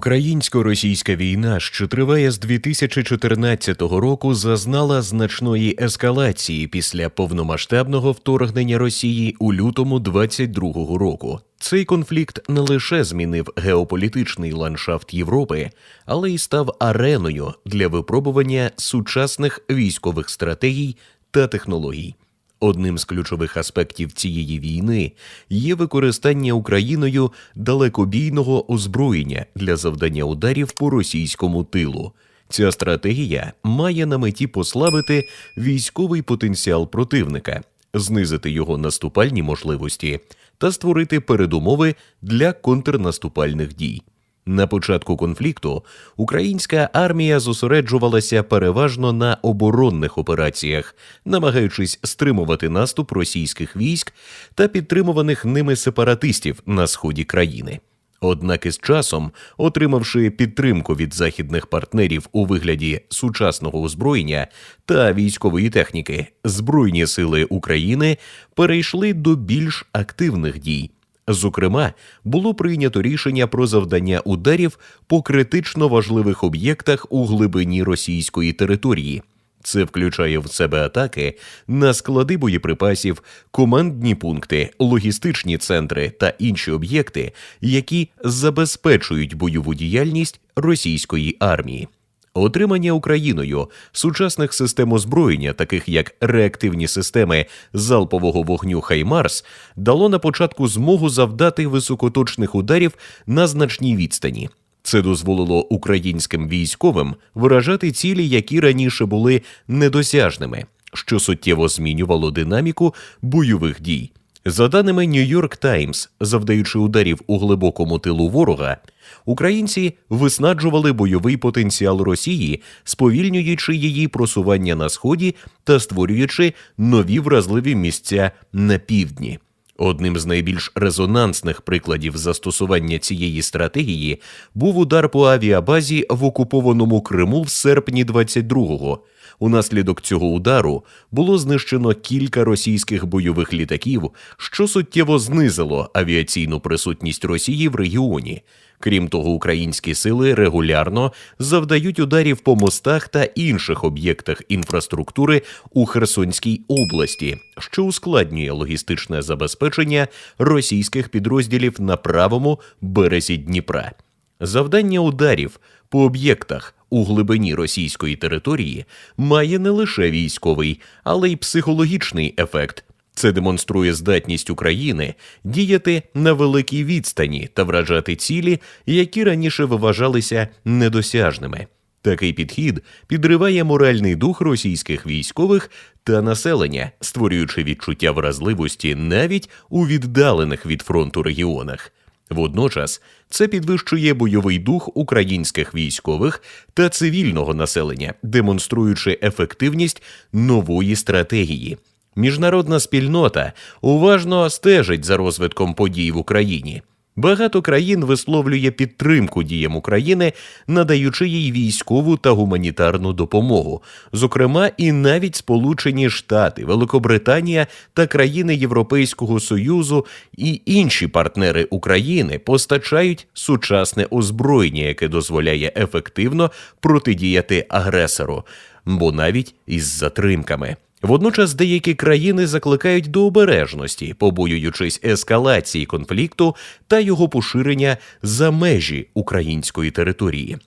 Українсько-російська війна, що триває з 2014 року, зазнала значної ескалації після повномасштабного вторгнення Росії у лютому 22 року. Цей конфлікт не лише змінив геополітичний ландшафт Європи, але й став ареною для випробування сучасних військових стратегій та технологій. Одним з ключових аспектів цієї війни є використання Україною далекобійного озброєння для завдання ударів по російському тилу. Ця стратегія має на меті послабити військовий потенціал противника, знизити його наступальні можливості та створити передумови для контрнаступальних дій. На початку конфлікту українська армія зосереджувалася переважно на оборонних операціях, намагаючись стримувати наступ російських військ та підтримуваних ними сепаратистів на сході країни. Однак із часом, отримавши підтримку від західних партнерів у вигляді сучасного озброєння та військової техніки, Збройні сили України перейшли до більш активних дій. Зокрема, було прийнято рішення про завдання ударів по критично важливих об'єктах у глибині російської території. Це включає в себе атаки на склади боєприпасів, командні пункти, логістичні центри та інші об'єкти, які забезпечують бойову діяльність російської армії. Отримання Україною сучасних систем озброєння, таких як реактивні системи залпового вогню Хаймарс, дало на початку змогу завдати високоточних ударів на значній відстані. Це дозволило українським військовим виражати цілі, які раніше були недосяжними, що суттєво змінювало динаміку бойових дій. За даними Нью-Йорк Таймс, завдаючи ударів у глибокому тилу ворога, українці виснаджували бойовий потенціал Росії, сповільнюючи її просування на сході та створюючи нові вразливі місця на півдні. Одним з найбільш резонансних прикладів застосування цієї стратегії був удар по авіабазі в окупованому Криму в серпні 22-го. Унаслідок цього удару було знищено кілька російських бойових літаків, що суттєво знизило авіаційну присутність Росії в регіоні. Крім того, українські сили регулярно завдають ударів по мостах та інших об'єктах інфраструктури у Херсонській області, що ускладнює логістичне забезпечення російських підрозділів на правому березі Дніпра. Завдання ударів по об'єктах у глибині російської території має не лише військовий, але й психологічний ефект. Це демонструє здатність України діяти на великій відстані та вражати цілі, які раніше вважалися недосяжними. Такий підхід підриває моральний дух російських військових та населення, створюючи відчуття вразливості навіть у віддалених від фронту регіонах. Водночас це підвищує бойовий дух українських військових та цивільного населення, демонструючи ефективність нової стратегії. Міжнародна спільнота уважно стежить за розвитком подій в Україні. Багато країн висловлює підтримку діям України, надаючи їй військову та гуманітарну допомогу, зокрема, і навіть Сполучені Штати, Великобританія та країни Європейського Союзу і інші партнери України постачають сучасне озброєння, яке дозволяє ефективно протидіяти агресору, бо навіть із затримками. Водночас деякі країни закликають до обережності, побоюючись ескалації конфлікту та його поширення за межі української території.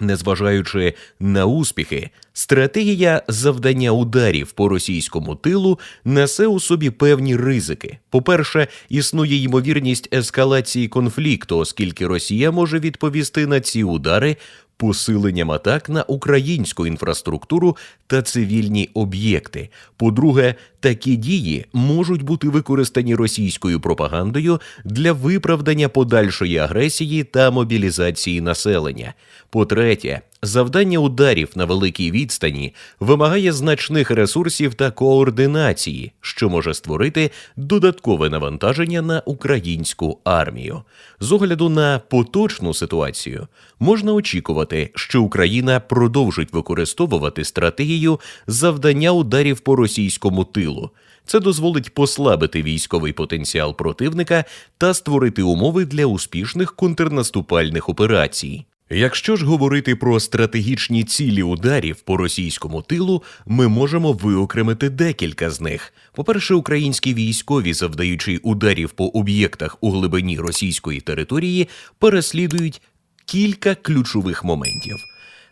Незважаючи на успіхи, стратегія завдання ударів по російському тилу несе у собі певні ризики. По-перше, існує ймовірність ескалації конфлікту, оскільки Росія може відповісти на ці удари посиленням атак на українську інфраструктуру та цивільні об'єкти. По-друге, такі дії можуть бути використані російською пропагандою для виправдання подальшої агресії та мобілізації населення. По-третє, завдання ударів на великій відстані вимагає значних ресурсів та координації, що може створити додаткове навантаження на українську армію. З огляду на поточну ситуацію можна очікувати, що Україна продовжить використовувати стратегію завдання ударів по російському тилу. Це дозволить послабити військовий потенціал противника та створити умови для успішних контрнаступальних операцій. Якщо ж говорити про стратегічні цілі ударів по російському тилу, ми можемо виокремити декілька з них. По-перше, українські військові, завдаючи ударів по об'єктах у глибині російської території, переслідують кілька ключових моментів.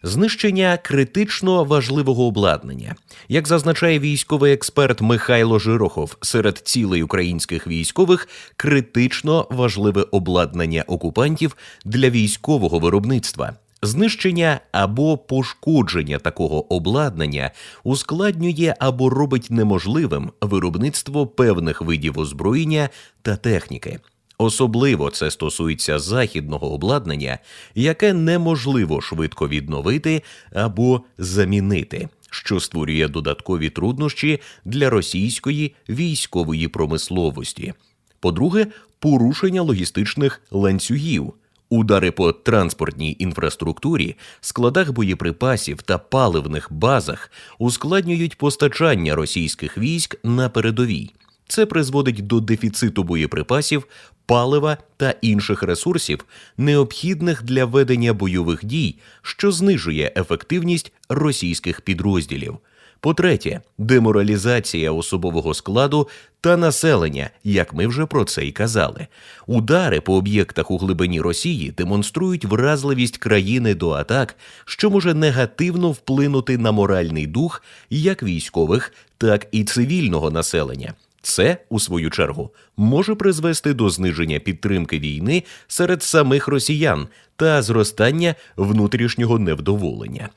Знищення критично важливого обладнання, як зазначає військовий експерт Михайло Жирохов, серед цілей українських військових критично важливе обладнання окупантів для військового виробництва. Знищення або пошкодження такого обладнання ускладнює або робить неможливим виробництво певних видів озброєння та техніки. Особливо це стосується західного обладнання, яке неможливо швидко відновити або замінити, що створює додаткові труднощі для російської військової промисловості. По-друге, порушення логістичних ланцюгів. Удари по транспортній інфраструктурі, складах боєприпасів та паливних базах ускладнюють постачання російських військ на передовій. Це призводить до дефіциту боєприпасів, палива та інших ресурсів, необхідних для ведення бойових дій, що знижує ефективність російських підрозділів. По-третє, деморалізація особового складу та населення, як ми вже про це й казали. Удари по об'єктах у глибині Росії демонструють вразливість країни до атак, що може негативно вплинути на моральний дух як військових, так і цивільного населення. Це, у свою чергу, може призвести до зниження підтримки війни серед самих росіян та зростання внутрішнього невдоволення.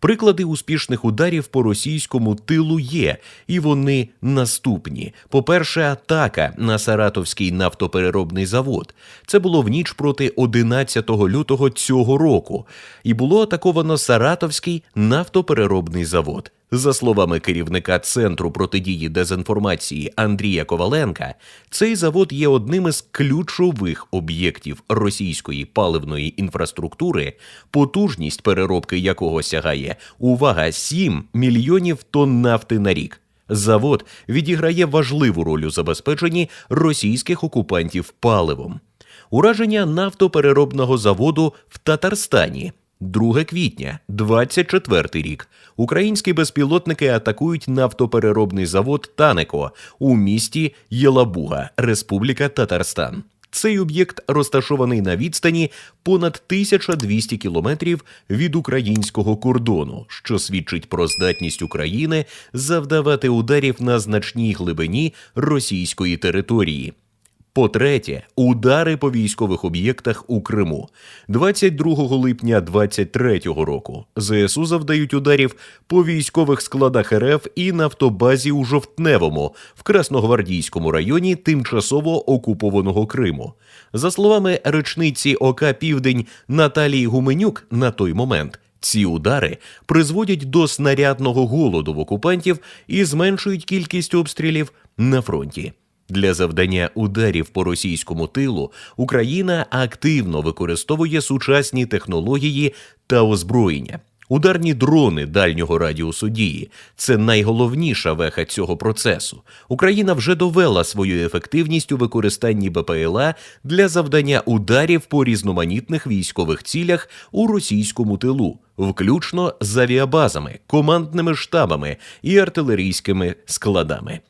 Приклади успішних ударів по російському тилу є, і вони наступні. По-перше, атака на Саратовський нафтопереробний завод. Це було в ніч проти 11 лютого цього року, і було атаковано Саратовський нафтопереробний завод. За словами керівника Центру протидії дезінформації Андрія Коваленка, цей завод є одним із ключових об'єктів російської паливної інфраструктури, потужність переробки якого сягає увага 7 мільйонів тонн нафти на рік. Завод відіграє важливу роль у забезпеченні російських окупантів паливом. Ураження нафтопереробного заводу в Татарстані. 2 квітня, 24 рік. Українські безпілотники атакують нафтопереробний завод Танеко у місті Єлабуга, Республіка Татарстан. Цей об'єкт розташований на відстані понад 1200 кілометрів від українського кордону, що свідчить про здатність України завдавати ударів на значній глибині російської території. По-третє, удари по військових об'єктах у Криму. 22 липня 23-го року ЗСУ завдають ударів по військових складах РФ і нафтобазі у Жовтневому в Красногвардійському районі тимчасово окупованого Криму. За словами речниці ОК Південь Наталії Гуменюк, на той момент. Ці удари призводять до снарядного голоду в окупантів і зменшують кількість обстрілів на фронті. Для завдання ударів по російському тилу Україна активно використовує сучасні технології та озброєння. Ударні дрони дальнього радіусу дії це найголовніша веха цього процесу. Україна вже довела свою ефективність у використанні БПЛА для завдання ударів по різноманітних військових цілях у російському тилу, включно з авіабазами, командними штабами і артилерійськими складами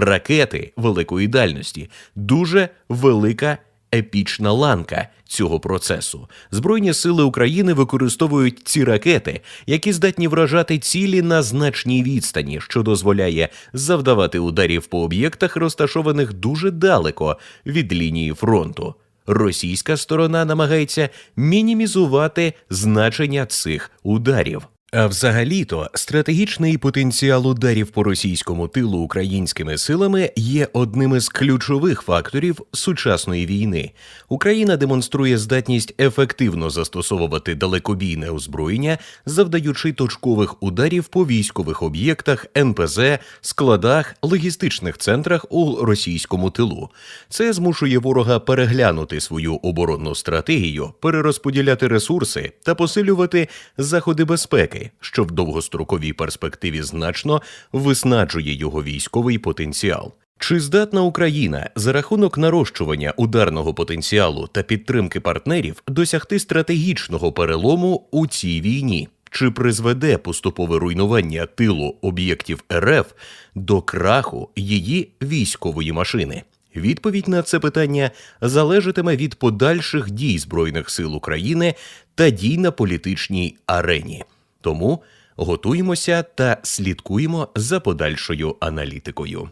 ракети великої дальності, дуже велика епічна ланка цього процесу. Збройні сили України використовують ці ракети, які здатні вражати цілі на значній відстані, що дозволяє завдавати ударів по об'єктах, розташованих дуже далеко від лінії фронту. Російська сторона намагається мінімізувати значення цих ударів. А взагалі-то стратегічний потенціал ударів по російському тилу українськими силами є одним із ключових факторів сучасної війни. Україна демонструє здатність ефективно застосовувати далекобійне озброєння, завдаючи точкових ударів по військових об'єктах, НПЗ, складах, логістичних центрах у російському тилу. Це змушує ворога переглянути свою оборонну стратегію, перерозподіляти ресурси та посилювати заходи безпеки що в довгостроковій перспективі значно виснаджує його військовий потенціал. Чи здатна Україна за рахунок нарощування ударного потенціалу та підтримки партнерів досягти стратегічного перелому у цій війні? Чи призведе поступове руйнування тилу об'єктів РФ до краху її військової машини? Відповідь на це питання залежатиме від подальших дій Збройних сил України та дій на політичній арені. Тому готуємося та слідкуємо за подальшою аналітикою.